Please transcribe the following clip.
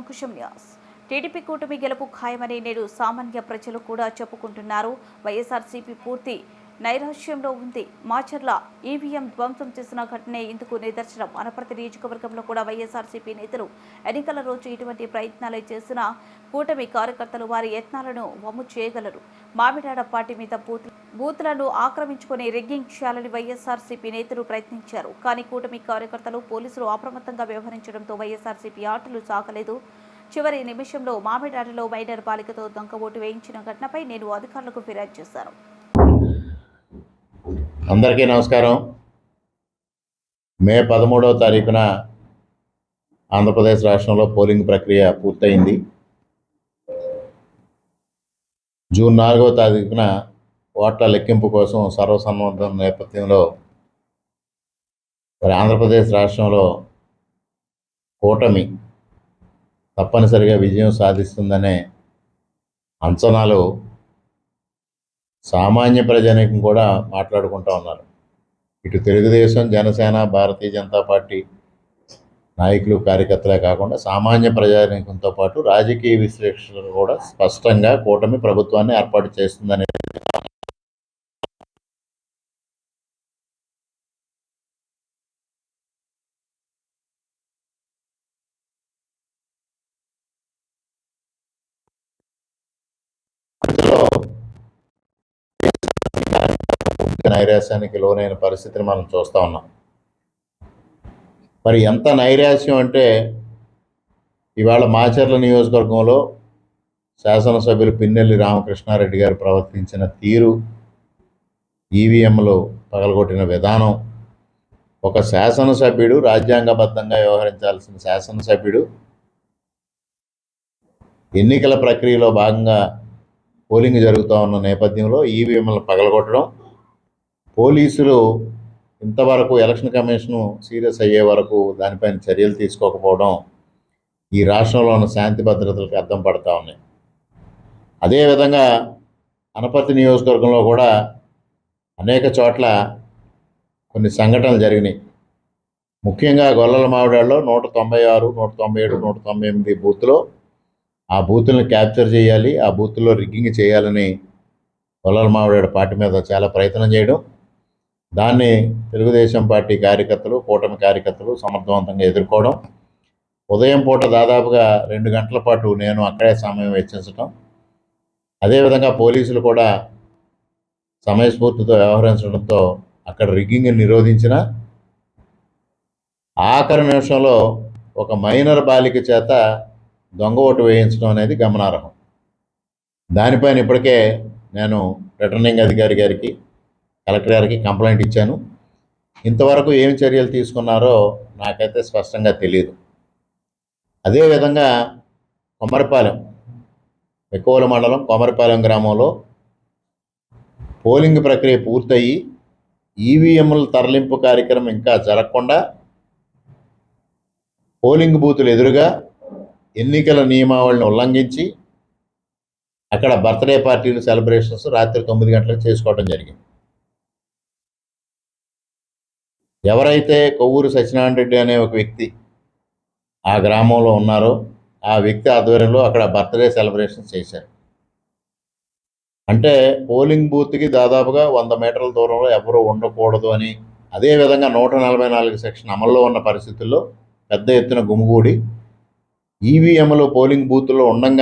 Ankusam news. TDP కూటమి గెలుపు ఖాయమని నేడు సామాన్య ప్రజలు కూడా చెప్పుకుంటున్నారు. వైఎస్ఆర్సీపీ పూర్తి నైరాశ్యంలో ఉంది. మాచర్ల ఈవీఎం ధ్వంసం చేసిన ఘటనే ఇందుకు నిదర్శనం. అనపర్తి నియోజకవర్గంలో కూడా వైఎస్ఆర్సీపీ నేతలు ఎన్నికల రోజు ఇటువంటి ప్రయత్నాలు చేసిన కూటమి కార్యకర్తలు వారి యత్నాలను వమ్ము చేయగలరు. మామిడాడ పార్టీ మీద బూత్ బూత్లను ఆక్రమించుకుని రిగ్గింగ్ చేయాలని వైఎస్ఆర్సీపీ నేతలు ప్రయత్నించారు. కానీ కూటమి కార్యకర్తలు పోలీసులు అప్రమత్తంగా వ్యవహరించడంతో వైఎస్ఆర్సీపీ ఆటలు సాగలేదు. చివరి నిమిషంలో మామిడాడలో మైనర్ బాలికతో దొంగ ఓటు వేయించిన ఘటనపై నేను అధికారులకు ఫిర్యాదు చేశాను. అందరికీ నమస్కారం. మే పదమూడవ తారీఖున ఆంధ్రప్రదేశ్ రాష్ట్రంలో పోలింగ్ ప్రక్రియ పూర్తయింది. జూన్ నాలుగవ తారీఖున ఓట్ల లెక్కింపు కోసం సర్వసన్నద్ధం నేపథ్యంలో మరి ఆంధ్రప్రదేశ్ రాష్ట్రంలో కూటమి తప్పనిసరిగా విజయం సాధిస్తుందనే అంచనాలు సామాన్య ప్రజానీకం కూడా మాట్లాడుకుంటూ ఉన్నారు. ఇటు తెలుగుదేశం జనసేన భారతీయ జనతా పార్టీ నాయకులు కార్యకర్తలే కాకుండా సామాన్య ప్రజానీకంతో పాటు రాజకీయ విశ్లేషకులు కూడా స్పష్టంగా కూటమి ప్రభుత్వాన్ని ఏర్పాటు చేస్తుందనే అందులో నైరాశ్యానికి లోనైన పరిస్థితిని మనం చూస్తూ ఉన్నాం. మరి ఎంత నైరాశ్యం అంటే ఇవాళ మాచర్ల నియోజకవర్గంలో శాసనసభ్యులు పిన్నెల్లి రామకృష్ణారెడ్డి గారు ప్రవర్తించిన తీరు ఈవీఎంలు పగలగొట్టిన విధానం ఒక శాసనసభ్యుడు రాజ్యాంగబద్ధంగా వ్యవహరించాల్సిన శాసనసభ్యుడు ఎన్నికల ప్రక్రియలో భాగంగా పోలింగ్ జరుగుతూ ఉన్న నేపథ్యంలో ఈవీఎంలను పగలగొట్టడం పోలీసులు ఇంతవరకు ఎలక్షన్ కమిషన్ సీరియస్ అయ్యే వరకు దానిపైన చర్యలు తీసుకోకపోవడం ఈ రాష్ట్రంలో ఉన్న శాంతి భద్రతలకు అర్థం పడతా ఉన్నాయి అదేవిధంగా అనపర్తి నియోజకవర్గంలో కూడా అనేక చోట్ల కొన్ని సంఘటనలు జరిగినాయి. ముఖ్యంగా గొల్లల మావిడాల్లో నూట తొంభై ఆరు నూట తొంభై ఏడు నూట తొంభై ఎనిమిది బూత్లో ఆ బూతులను క్యాప్చర్ చేయాలి ఆ బూతుల్లో రిగ్గింగ్ చేయాలని గొల్లల మావిడాడు పార్టీ మీద చాలా ప్రయత్నం చేయడం. దాన్ని తెలుగుదేశం పార్టీ కార్యకర్తలు కూటమి కార్యకర్తలు సమర్థవంతంగా ఎదుర్కోవడం. ఉదయం పూట దాదాపుగా రెండు గంటల పాటు నేను అక్కడే సమయం వెచ్చించటం. అదేవిధంగా పోలీసులు కూడా సమయస్ఫూర్తితో వ్యవహరించడంతో అక్కడ రిగ్గింగ్ నిరోధించిన ఆఖరి నిమిషంలో ఒక మైనర్ బాలిక చేత దొంగ ఓటు వేయించడం అనేది గమనార్హం. దానిపైన ఇప్పటికే నేను రిటర్నింగ్ అధికారి గారికి కలెక్టర్ గారికి కంప్లైంట్ ఇచ్చాను. ఇంతవరకు ఏమి చర్యలు తీసుకున్నారో నాకైతే స్పష్టంగా తెలియదు అదేవిధంగా కొమ్మరిపాలెం ఎక్కువల మండలం కొమరపాలెం గ్రామంలో పోలింగ్ ప్రక్రియ పూర్తయి ఈవీఎంల తరలింపు కార్యక్రమం ఇంకా జరగకుండా పోలింగ్ బూతులు ఎదురుగా ఎన్నికల నియమావళిని ఉల్లంఘించి అక్కడ బర్త్డే పార్టీలు సెలబ్రేషన్స్ రాత్రి తొమ్మిది గంటలకు చేసుకోవడం జరిగింది. ఎవరైతే కొవ్వూరు సత్యనారాయణ రెడ్డి అనే ఒక వ్యక్తి ఆ గ్రామంలో ఉన్నారో ఆ వ్యక్తి ఆధ్వర్యంలో అక్కడ బర్త్డే సెలబ్రేషన్స్ చేశారు. అంటే పోలింగ్ బూత్కి దాదాపుగా వంద మీటర్ల దూరంలో ఎవరూ ఉండకూడదు అని అదేవిధంగా నూట నలభై నాలుగు సెక్షన్ అమల్లో ఉన్న పరిస్థితుల్లో పెద్ద ఎత్తున గుమిగూడి ఈవీఎంలు పోలింగ్ బూత్లో ఉండంగా